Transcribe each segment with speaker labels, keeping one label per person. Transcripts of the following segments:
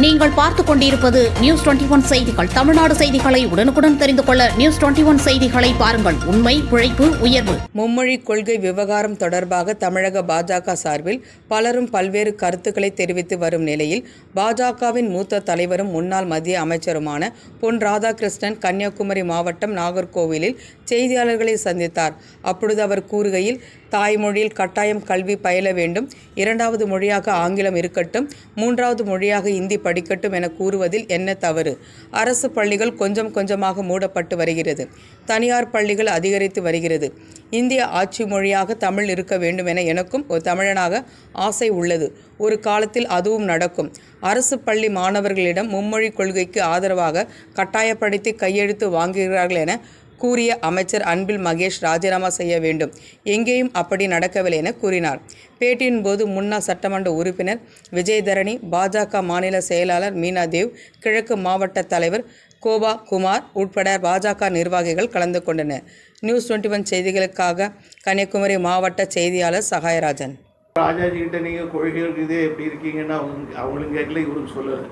Speaker 1: நீங்கள் பார்த்துக் கொண்டிருப்பது நியூஸ் டுவெண்டி ஒன் செய்திகள். தமிழ்நாடு செய்திகளை உடனுக்குடன் தெரிந்து கொள்ள நியூஸ் டுவெண்டி ஒன் செய்திகளை பாருங்கள். உண்மை உழைப்பு உயர்வு.
Speaker 2: மும்மொழி கொள்கை விவகாரம் தொடர்பாக தமிழக பாஜக சார்பில் பலரும் பல்வேறு கருத்துக்களை தெரிவித்து வரும் நிலையில் பாஜகவின் மூத்த தலைவரும் முன்னாள் மத்திய அமைச்சருமான பொன் ராதாகிருஷ்ணன் கன்னியாகுமரி மாவட்டம் நாகர்கோவிலில் செய்தியாளர்களை சந்தித்தார். அப்பொழுது அவர் கூறுகையில் தாய்மொழியில் கட்டாயம் கல்வி பயில வேண்டும். இரண்டாவது மொழியாக ஆங்கிலம் இருக்கட்டும். மூன்றாவது மொழியாக இந்தி படிக்கட்டும் என கூறுவதில் என்ன தவறு? அரசு பள்ளிகள் கொஞ்சம் கொஞ்சமாக மூடப்பட்டு வருகிறது. தனியார் பள்ளிகள் அதிகரித்து வருகிறது. இந்திய ஆட்சி மொழியாக தமிழ் இருக்க வேண்டும் என எனக்கும் ஒரு தமிழனாக ஆசை உள்ளது. ஒரு காலத்தில் அதுவும் நடக்கும். அரசு பள்ளி மாணவர்களிடம் மும்மொழி கொள்கைக்கு ஆதரவாக கட்டாயப்படுத்தி கையெழுத்து வாங்குகிறார்கள் என கூறிய அமைச்சர் அன்பில் மகேஷ் ராஜினாமா செய்ய வேண்டும். எங்கேயும் அப்படி நடக்கவில்லை என கூறினார். பேட்டியின் போது முன்னாள் சட்டமன்ற உறுப்பினர் விஜயதரணி பாஜக மாநில செயலாளர் மீனாதேவ் கிழக்கு மாவட்ட தலைவர் கோபா குமார் உட்பட பாஜக நிர்வாகிகள் கலந்து கொண்டனர். நியூஸ் டுவெண்ட்டி ஒன் செய்திகளுக்காக கன்னியாகுமரி மாவட்ட செய்தியாளர் சகாயராஜன்.
Speaker 3: ராஜாஜி கிட்ட நீங்கள் கொள்கைகள் இதே எப்படி இருக்கீங்கன்னா அவங்க அவங்களும் கேட்கல இவரும் சொல்லலை.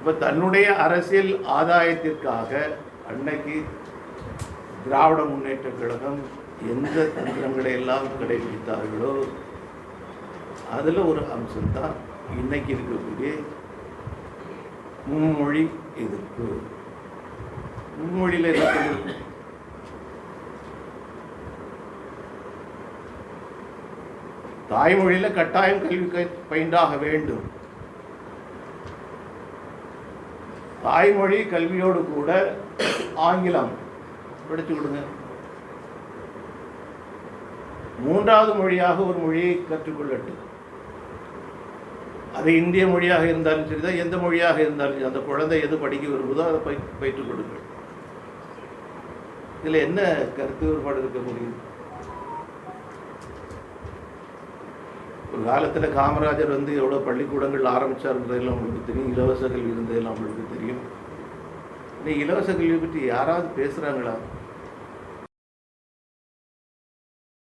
Speaker 3: இப்போ தன்னுடைய அரசியல் ஆதாயத்திற்காக அன்னைக்கு திராவிட முன்னேற்ற கழகம் எந்த தந்திரங்களை எல்லாம் கடைபிடித்தார்களோ அதில் ஒரு அம்சம்தான் இன்னைக்கு இருக்கக்கூடிய மும்மொழி எதிர்ப்பு. மும்மொழியில் இருக்கிறது தாய்மொழியில் கட்டாயம் கல்வி பயின்றாக வேண்டும். தாய்மொழி கல்வியோடு கூட ஆங்கிலம். படித்து கொடுங்க மூன்றாவது மொழியாக ஒரு மொழியை கற்றுக்கொள்ளட்டும். அது இந்திய மொழியாக இருந்தாலும் சரிதான் எந்த மொழியாக இருந்தாலும் சரி, அந்த குழந்தை எது படிக்க விரும்புதோ அதை பை பயிற்றுக் கொடுங்கள் இதில் என்ன கருத்து வேறுபாடு இருக்க முடியும்? ஒரு காலத்தில் காமராஜர் வந்து எவ்வளோ பள்ளிக்கூடங்கள் ஆரம்பித்தார்ன்றதெல்லாம் உங்களுக்கு தெரியும். இலவச கல்வி இருந்ததெல்லாம் உங்களுக்கு தெரியும். இன்னைக்கு இலவச கல்வி பற்றி யாராவது பேசுகிறாங்களா